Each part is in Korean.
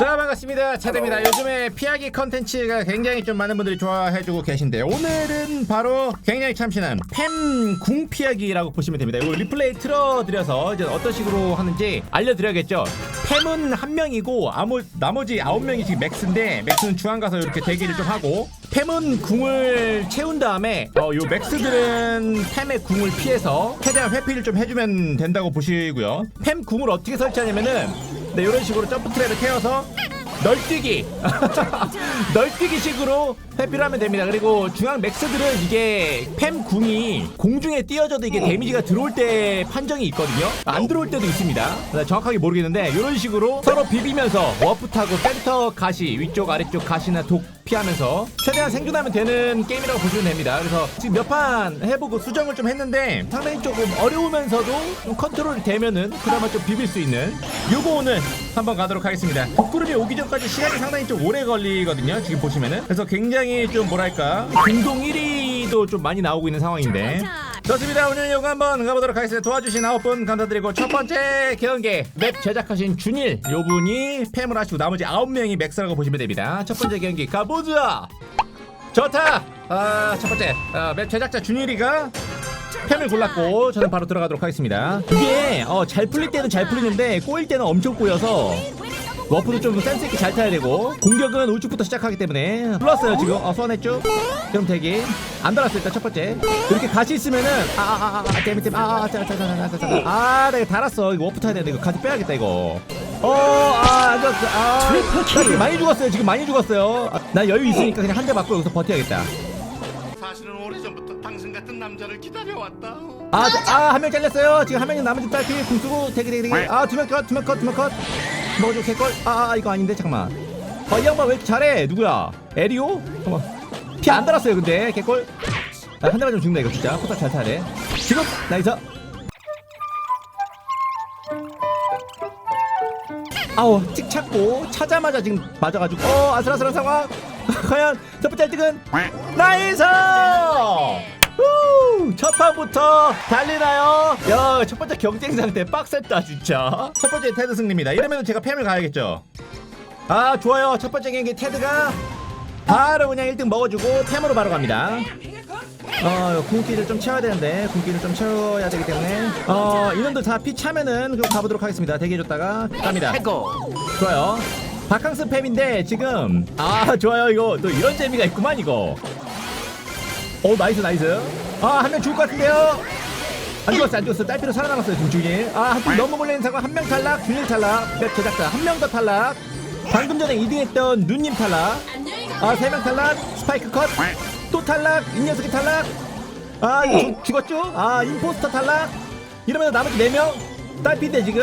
자 반갑습니다. 차대입니다. 요즘에 피하기 컨텐츠가 굉장히 좀 많은 분들이 좋아해주고 계신데 오늘은 바로 굉장히 참신한 팸궁 피하기라고 보시면 됩니다. 이거 리플레이 틀어드려서 이제 어떤 식으로 하는지 알려드려야겠죠? 팸은 한 명이고 아무 나머지 아홉 명이 지금 맥스인데 맥스는 중앙 가서 이렇게 대기를 좀 하고 팸은 궁을 채운 다음에 어, 요 맥스들은 팸의 궁을 피해서 최대한 회피를 좀 해주면 된다고 보시고요. 팸 궁을 어떻게 설치하냐면은 네, 이런 식으로 점프 트랩을 태워서 널뛰기. 널뛰기식으로 회피를 하면 됩니다. 그리고 중앙 맥스들은 이게 팸 궁이 공중에 띄어져도 이게 데미지가 들어올 때 판정이 있거든요. 안 들어올 때도 있습니다. 나 정확하게 모르겠는데 이런 식으로 서로 비비면서 워프 타고 센터 가시 위쪽 아래쪽 가시나 독 피하면서 최대한 생존하면 되는 게임이라고 보시면 됩니다. 그래서 지금 몇 판 해보고 수정을 좀 했는데 상당히 조금 어려우면서도 좀 컨트롤이 되면은 그나마 좀 비빌 수 있는 요거 오늘 한번 가도록 하겠습니다. 독구름이 오기 전까지 시간이 상당히 좀 오래 걸리거든요 지금 보시면은. 그래서 굉장히 좀 뭐랄까 공동 1위도 좀 많이 나오고 있는 상황인데 좋습니다 오늘 요거 한번 가보도록 하겠습니다. 도와주신 아홉 분 감사드리고 첫 번째 경기 맵 제작하신 준일 요 분이 팸을 하시고 나머지 아홉 명이 맥스라고 보시면 됩니다. 첫 번째 경기 가보자. 좋다. 아, 첫 번째 아, 맵 제작자 준일이가 팸을 골랐고 저는 바로 들어가도록 하겠습니다. 이게 어, 잘 풀릴 때는 잘 풀리는데 꼬일 때는 엄청 꼬여서 워프도 좀 센스 있게 잘 타야 되고 공격은 우측부터 시작하기 때문에 눌렀어요 지금 어 소환했죠 그럼 대기 안 달았어 일단 첫 번째 이렇게 가시 있으면은 아아아아 데미 데미 아자자자자자아 내가 달았어 이거 워프 타야 되는데 이거 가지 빼야겠다 이거 어아안 좋았어 아나 지금 많이 죽었어요 지금 많이 죽었어요 아, 나 여유 있으니까 그냥 한 대 맞고 여기서 버텨야겠다 사실은 오래전부터 당신 같은 남자를 기다려왔다. 아, 아, 한 명 잘렸어요. 지금 한 명이 나머지 딸피 궁 쓰고 대기 대기 대기. 아, 두 명 컷, 두 명 컷, 두 명 컷. 뭐죠, 개걸? 아, 아, 이거 아닌데 잠깐만. 어, 이 양반 왜 이렇게 잘해? 누구야? 에리오? 잠깐만. 피 안 달았어요, 근데 개걸. 아, 한 대만 좀 죽는다 이거 진짜. 포탑 잘 타야 지금 나이스. 아우, 찍 찾고 차자마자 지금 맞아가지고 어 아슬아슬한 상황. 과연 첫 번째 1등은 나이스! 후! 첫 판부터 달리나요? 야, 첫 번째 경쟁 상태 빡셌다, 진짜. 첫 번째 테드 승리입니다. 이러면 제가 팸을 가야겠죠? 아, 좋아요. 첫 번째 경기 테드가 바로 그냥 1등 먹어주고 팸으로 바로 갑니다. 어, 궁기를 좀 채워야 되는데, 궁기를 좀 채워야 되기 때문에, 어, 이놈들 다 피 차면은 그럼 가보도록 하겠습니다. 대기해줬다가 갑니다. 좋아요. 바캉스 팸인데 지금 아 좋아요 이거 또 이런 재미가 있구만 이거. 오 나이스 나이스. 아 한 명 죽을 것 같은데요. 안 죽었어 안 죽었어 딸피로 살아남았어요 지금 준일. 아한팀 너무 몰리는 상황 한 명 탈락 준일 탈락 맵 제작자 한 명 더 탈락. 방금 전에 2등했던 누님 탈락. 아 세 명 탈락 스파이크 컷. 또 탈락 이 녀석이 탈락. 아 죽- 죽었죠? 아 임포스터 탈락. 이러면 나머지 4명 딸피인데 지금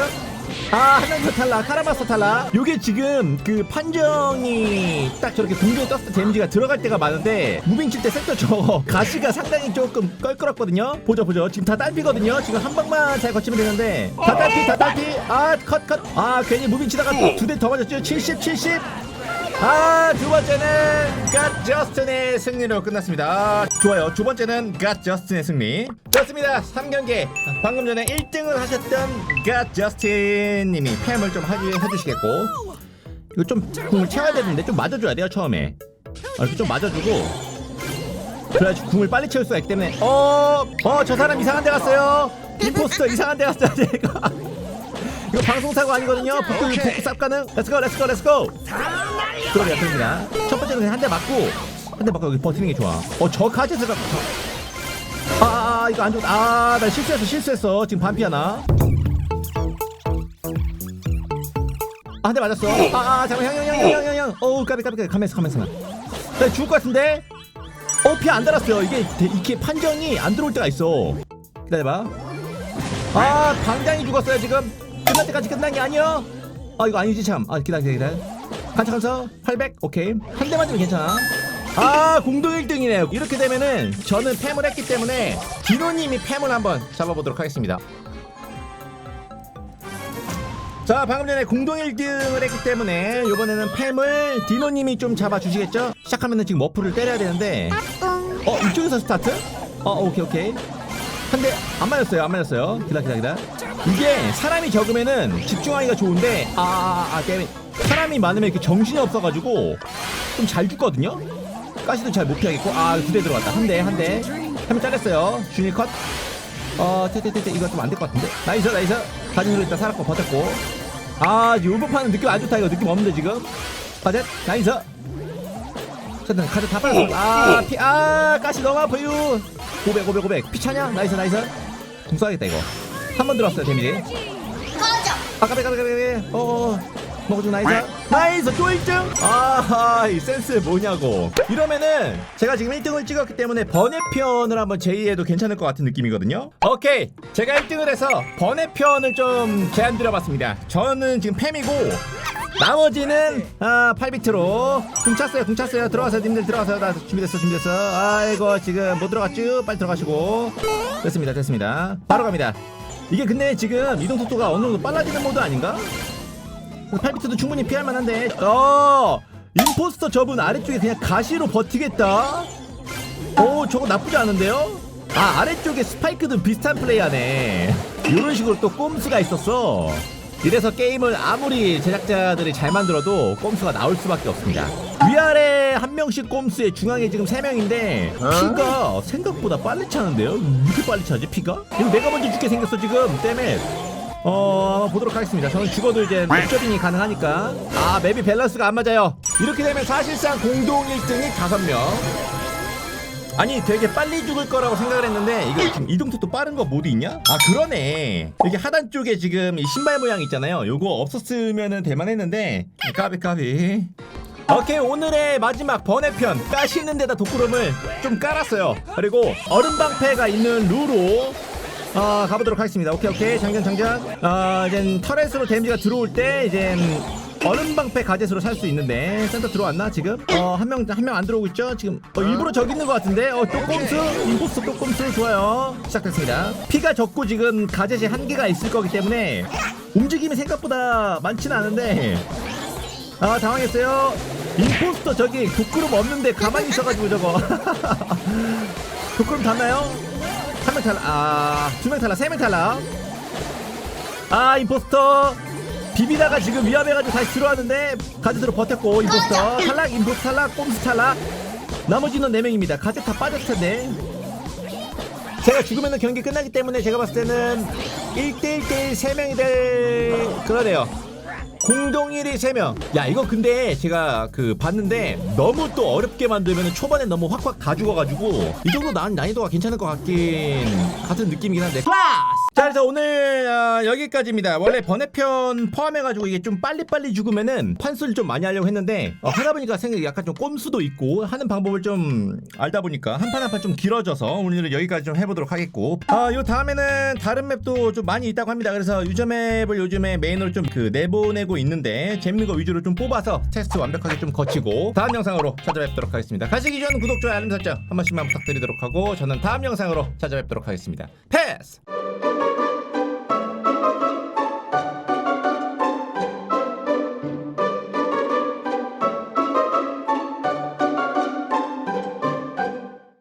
아, 더 탈락, 카라마스 탈락. 요게 지금 그 판정이 딱 저렇게 공중에 떴을 때 데미지가 들어갈 때가 많은데, 무빙 칠 때 섹터 저 가시가 상당히 조금 껄끄럽거든요? 보죠, 보죠. 지금 다 딸피거든요? 지금 한 방만 잘 거치면 되는데, 다 딸피, 다 딸피. 아, 컷, 컷. 아, 괜히 무빙 치다가 두 대 더 맞았죠? 70, 70. 아, 두 번째는 갓 저스틴의 승리로 끝났습니다. 아, 좋아요. 두 번째는 갓 저스틴의 승리. 좋습니다. 3경기. 방금 전에 1등을 하셨던 갓 저스틴 님이 팸을 좀 하주, 해주시겠고. 이거 좀 궁을 채워야 되는데 좀 맞아줘야 돼요, 처음에. 아, 이렇게 좀 맞아주고. 그래야지 궁을 빨리 채울 수가 있기 때문에. 어, 어, 저 사람 이상한 데 갔어요. 임포스터 이상한 데 갔어요, 제가. 이거 방송사고 아니거든요. 복구, 복구 쌉 가능. 렛츠고, 렛츠고, 렛츠고. 들어가야 됩니다. 첫 번째는 그냥 한 대 맞고 한 대 맞고 여기 버티는 게 좋아. 어저 가젯을 갖고 저... 아, 아, 아 이거 안 좋다. 아나 실수했어 실수했어. 지금 반피 하나. 아, 한 대 맞았어. 아, 아 잠깐 형형형형형형. 어우 까비 까비 까비 가면서 가면서. 나 죽을 것 같은데. 어 피 안 달았어요. 이게 대- 이게 판정이 안 들어올 때가 있어. 기다려봐. 아 방장이 죽었어요 지금. 끝날 때까지 끝난 게 아니야. 아 이거 아니지 참. 아 기다려 기다려. 기다려. 간척한서 800 오케이 한대 맞으면 괜찮아 아 공동 1등이네요 이렇게 되면은 저는 팸을 했기 때문에 디노님이 팸을 한번 잡아보도록 하겠습니다 자 방금 전에 공동 1등을 했기 때문에 이번에는 팸을 디노님이 좀 잡아주시겠죠? 시작하면은 지금 머프를 때려야 되는데 어 이쪽에서 스타트? 어 오케이 오케이 한대안 맞았어요 안 맞았어요 기다 기다 기다 이게 사람이 적으면은 집중하기가 좋은데 아아 아, 게임 사람이 많으면 이렇게 정신이 없어가지고 좀 잘 죽거든요. 가시도 잘 못 피하겠고 아 두 대 들어갔다. 한 대 한 대. 한 명 잘렸어요. 준일 컷. 어 테테테테 이거 좀 안 될 것 같은데? 나이스 나이스. 가진으로 일단 살았고 버텼고. 아 요번판은 느낌 안 좋다. 이거 느낌 없는데 지금. 가젯 나이스. 일단 카드 다 빨았어. 아피아 가시 너무 아파요. 500 500 500 피차냐? 나이스 나이스. 공 쏴야겠다 이거 한 번 들어왔어요 데미지. 꺼져. 아 까베 까베 까베 어 먹어줘 나이스. 나이스 또 1등. 아하 이 센스 뭐냐고. 이러면은 제가 지금 1등을 찍었기 때문에 번외편을 한번 제의해도 괜찮을 것 같은 느낌이거든요. 오케이. 제가 1등을 해서 번외편을 좀 제안 드려봤습니다. 저는 지금 팸이고 나머지는 아 8비트로. 궁 찼어요 궁 찼어요. 들어가세요 님들 들어가세요. 나 준비됐어 준비됐어. 아이고 지금 못 들어갔죠? 빨리 들어가시고. 됐습니다 됐습니다. 바로 갑니다 이게 근데 지금 이동 속도가 어느 정도 빨라지는 모드 아닌가? 8비트도 충분히 피할 만한데 어 임포스터 저분 아래쪽에 그냥 가시로 버티겠다 오 저거 나쁘지 않은데요? 아 아래쪽에 스파이크도 비슷한 플레이하네 이런 식으로 또 꼼수가 있었어 이래서 게임을 아무리 제작자들이 잘 만들어도 꼼수가 나올 수밖에 없습니다 위아래 한 명씩 꼼수에 중앙에 지금 세 명인데 피가 생각보다 빨리 차는데요? 왜 이렇게 빨리 차지 피가? 이거 내가 먼저 죽게 생겼어 지금 때문에 어 보도록 하겠습니다. 저는 죽어도 이제 옵저빙이 가능하니까 아 맵이 밸런스가 안 맞아요. 이렇게 되면 사실상 공동 1등이 5명. 아니 되게 빨리 죽을 거라고 생각을 했는데 이거 지금 이동 속도 빠른 거 모드 있냐? 아 그러네. 이게 하단 쪽에 지금 이 신발 모양 있잖아요. 요거 없었으면은 대만했는데 까비 까비. 오케이 오늘의 마지막 번외편 까시는 데다 독구름을 좀 깔았어요. 그리고 얼음 방패가 있는 루로 아 가보도록 하겠습니다. 오케이 오케이 장전 장전. 아 이제 터렛으로 데미지가 들어올 때 이제 얼음 방패 가젯으로 살 수 있는데 센터 들어왔나 지금? 어 한 명 한 명 안 들어오고 있죠 지금? 어 일부러 저기 있는 것 같은데 어 또 꼼수 임포스터 또 꼼수 좋아요 시작됐습니다. 피가 적고 지금 가젯이 한계가 있을 거기 때문에 움직임이 생각보다 많지는 않은데 아 당황했어요. 임포스터 저기 독구름 없는데 가만히 있어가지고 저거 독구름 닿나요? 한 명 탈락 아두 명 탈락 세 명 탈락 아 임포스터 비비다가 지금 위험해가지고 다시 들어왔는데 가드로 버텼고 임포스터 탈락 임포스터 탈락 꼼수 탈락. 나머지는 네 명입니다. 가드 다 빠졌을 텐데. 제가 죽으면 경기 끝나기 때문에 제가 봤을 때는 1대1대1 3명이 될 그러네요. 공동 1위 3명. 야, 이거 근데 제가 그 봤는데 너무 또 어렵게 만들면 초반에 너무 확확 다 죽어가지고 이 정도 난 난이도가 괜찮을 것 같긴 같은 느낌이긴 한데. 자, 그래서 오늘 어, 여기까지입니다. 원래 번외편 포함해가지고 이게 좀 빨리빨리 죽으면은 판수를 좀 많이 하려고 했는데 어, 하다 보니까 생각이 약간 좀 꼼수도 있고 하는 방법을 좀 알다 보니까 한 판 한 판 좀 길어져서 오늘은 여기까지 좀 해보도록 하겠고 아, 요 다음에는 다른 맵도 좀 많이 있다고 합니다. 그래서 유저 맵을 요즘에 메인으로 좀 그 내보내고 있는데 재밌는 거 위주로 좀 뽑아서 테스트 완벽하게 좀 거치고 다음 영상으로 찾아뵙도록 하겠습니다. 가시기 전 구독, 좋아요, 알림 설정 한 번씩만 부탁드리도록 하고 저는 다음 영상으로 찾아뵙도록 하겠습니다. 패스!